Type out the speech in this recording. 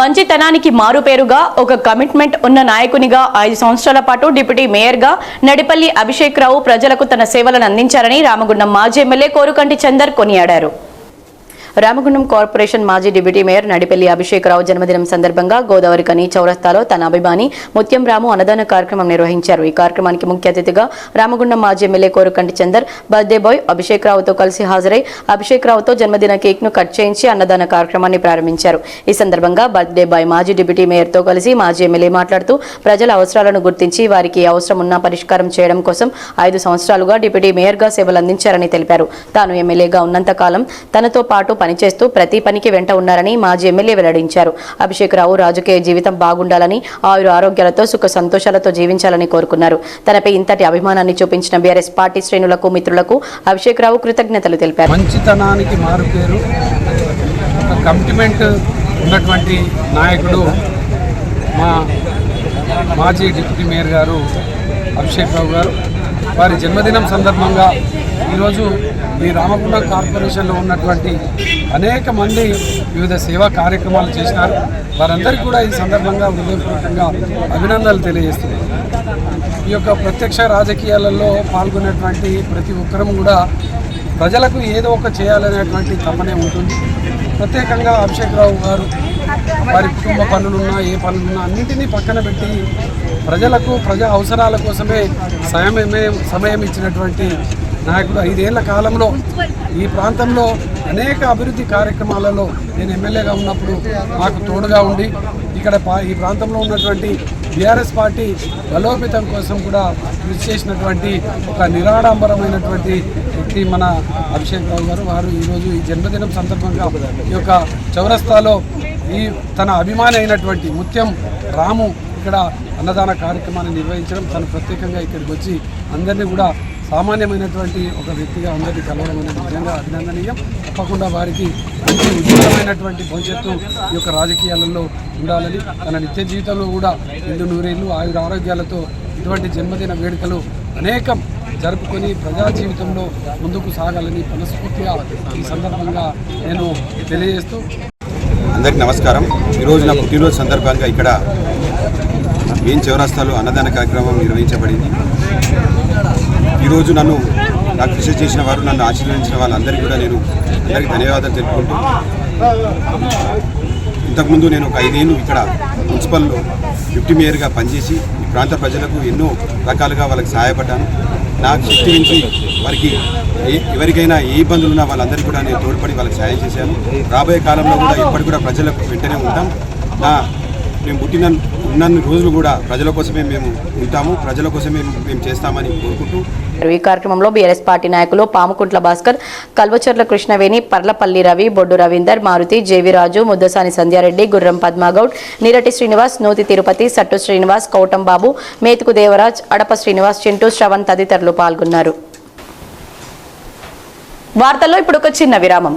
మంచితనానికి మారుపేరుగా ఒక కమిట్మెంట్ ఉన్న నాయకునిగా ఐదు సంవత్సరాల పాటు డిప్యూటీ మేయర్గా నడిపల్లి అభిషేక్ రావు ప్రజలకు తన సేవలను అందించారని రామగుండం మాజీ ఎమ్మెల్యే కోరుకంటి చందర్ కొనియాడారు. రామగుండం కార్పొరేషన్ మాజీ డిప్యూటీ మేయర్ నడిపెల్లి అభిషేక్ రావు జన్మదినం సందర్భంగా గోదావరి కని చౌరస్తాలో తన అభిమాని ముత్యం రాము అన్నదాన కార్యక్రమం నిర్వహించారు. ఈ కార్యక్రమానికి ముఖ్య అతిథిగా రామగుండం మాజీ MLA Korukanti Chandar birthday boy Abhishek రావుతో కలిసి హాజరై అభిషేక్ రావుతో జన్మదిన కేక్ను కట్ చేయించి అన్నదాన కార్యక్రమాన్ని ప్రారంభించారు. ఈ సందర్భంగా బర్త్డే బాయ్ మాజీ డిప్యూటీ మేయర్తో కలిసి మాజీ ఎమ్మెల్యే మాట్లాడుతూ ప్రజల అవసరాలను గుర్తించి వారికి అవసరం ఉన్నా పరిష్కారం చేయడం కోసం ఐదు సంవత్సరాలుగా డిప్యూటీ మేయర్గా సేవలు అందించారని తెలిపారు. తాను ఎమ్మెల్యేగా ఉన్నంత కాలం తనతో పాటు పనిచేస్తూ ప్రతి పనికి వెంట ఉన్నారని మాజీ ఎమ్మెల్యే వెల్లడించారు. అభిషేక్ రావు రాజకీయ జీవితం బాగుండాలని ఆయుర ఆరోగ్యాలతో సుఖ సంతోషాలతో జీవించాలని కోరుకున్నారు. తనపై ఇంతటి అభిమానాన్ని చూపించిన బీఆర్ఎస్ పార్టీ శ్రేణులకు మిత్రులకు అభిషేక్ రావు కృతజ్ఞతలు తెలిపారు. మంచితనానికి మారుపేరు కమిట్మెంట్ ఉన్నటువంటి నాయకుడు మా మాజీ డిప్యూటీ మేయర్ గారు అభిషేక్ రావు గారు. వారి జన్మదినం సందర్భంగా ఈరోజు ఈ రామగుండం కార్పొరేషన్లో ఉన్నటువంటి అనేక మంది వివిధ సేవా కార్యక్రమాలు చేసినారు. వారందరికీ కూడా ఈ సందర్భంగా హృదయపూర్వకంగా అభినందనలు తెలియజేస్తున్నారు ఈ యొక్క ప్రత్యక్ష రాజకీయాలలో పాల్గొనేటువంటి ప్రతి ఒక్కరం కూడా ప్రజలకు ఏదో ఒక చేయాలనేటువంటి తపనే ఉంటుంది. ప్రత్యేకంగా అభిషేక్ రావు గారు వారి కుటుంబ పనులున్నా ఏ పనులున్నా అన్నింటినీ పక్కన పెట్టి ప్రజలకు ప్రజా అవసరాల కోసమే సమయమే సమయం ఇచ్చినటువంటి నాయకుడు ఐదేళ్ళ కాలంలో ఈ ప్రాంతంలో అనేక అభివృద్ధి కార్యక్రమాలలో నేను ఎమ్మెల్యేగా ఉన్నప్పుడు మాకు తోడుగా ఉండి ఇక్కడ పా ఈ ప్రాంతంలో ఉన్నటువంటి బీఆర్ఎస్ పార్టీ బలోపేతం కోసం కూడా కృషి చేసినటువంటి ఒక నిరాడంబరమైనటువంటి వ్యక్తి మన అభిషేక్ రావు గారు. వారు ఈరోజు ఈ జన్మదినం సందర్భంగా ఈ యొక్క చౌరస్తాలో ఈ తన అభిమాని అయినటువంటి ముత్యం రాము ఇక్కడ అన్నదాన కార్యక్రమాన్ని నిర్వహించడం తను ప్రత్యేకంగా ఇక్కడికి వచ్చి అందరినీ కూడా సామాన్యమైనటువంటి ఒక వ్యక్తిగా అందరికీ కలవడం అనేది నిజంగా అభినందనీయం. తప్పకుండా వారికి మంచి ఉజ్వలమైనటువంటి భవిష్యత్తు ఈ యొక్క రాజకీయాలలో ఉండాలని తన నిత్య జీవితంలో కూడా ఇందు నూరేళ్ళు ఆయుర ఆరోగ్యాలతో ఇటువంటి జన్మదిన వేడుకలు అనేకం జరుపుకొని ప్రజా జీవితంలో ముందుకు సాగాలని మనస్ఫూర్తిగా ఈ సందర్భంగా నేను తెలియజేస్తూ అందరికీ నమస్కారం. ఈరోజు నా పుట్టినరోజు సందర్భంగా ఇక్కడ మెయిన్ చౌరస్తాలో అన్నదాన కార్యక్రమం నిర్వహించబడింది. ఈరోజు నన్ను నాకు కృషి చేసిన వారు నన్ను ఆశీర్వదించిన వాళ్ళందరికీ కూడా నేను అందరికీ ధన్యవాదాలు తెలుపుకుంటూ ఇంతకుముందు నేను ఒక ఐదేళ్ళు ఇక్కడ మున్సిపల్లో డిప్యూటీ మేయర్గా పనిచేసి ఈ ప్రాంత ప్రజలకు ఎన్నో రకాలుగా వాళ్ళకి సహాయపడ్డాను. నాకు శక్తి నుంచి వారికి ఏ- ఎవరికైనా ఏ ఇబ్బందులు ఉన్నా వాళ్ళందరికీ కూడా నేను తోడ్పడి వాళ్ళకి సహాయం చేశాను. రాబోయే కాలంలో కూడా ఎప్పటికి కూడా ప్రజలకు వెంటనే ఉంటాం. నా మేము పుట్టిన ఉన్నన్ని రోజులు కూడా ప్రజల కోసమే మేము ఉంటాము ప్రజల కోసమే మేము చేస్తామని కోరుకుంటూ. ఈ కార్యక్రమంలో బీఆర్ఎస్ పార్టీ నాయకులు పాముకుంట్ల భాస్కర్ కల్వచర్ల కృష్ణవేణి పర్లపల్లి రవి బొడ్డు రవీందర్ మారుతి జేవిరాజు ముద్దసాని సంధ్యారెడ్డి గుర్రం పద్మాగౌడ్ నీరటి శ్రీనివాస్ నూతి తిరుపతి సట్టు శ్రీనివాస్ కౌటంబాబు మేతుకు దేవరాజ్ అడప శ్రీనివాస్ చింటూ శ్రవణ్ తదితరులు పాల్గొన్నారు. వార్తల్లో ఇప్పుడు ఒక చిన్న విరామం.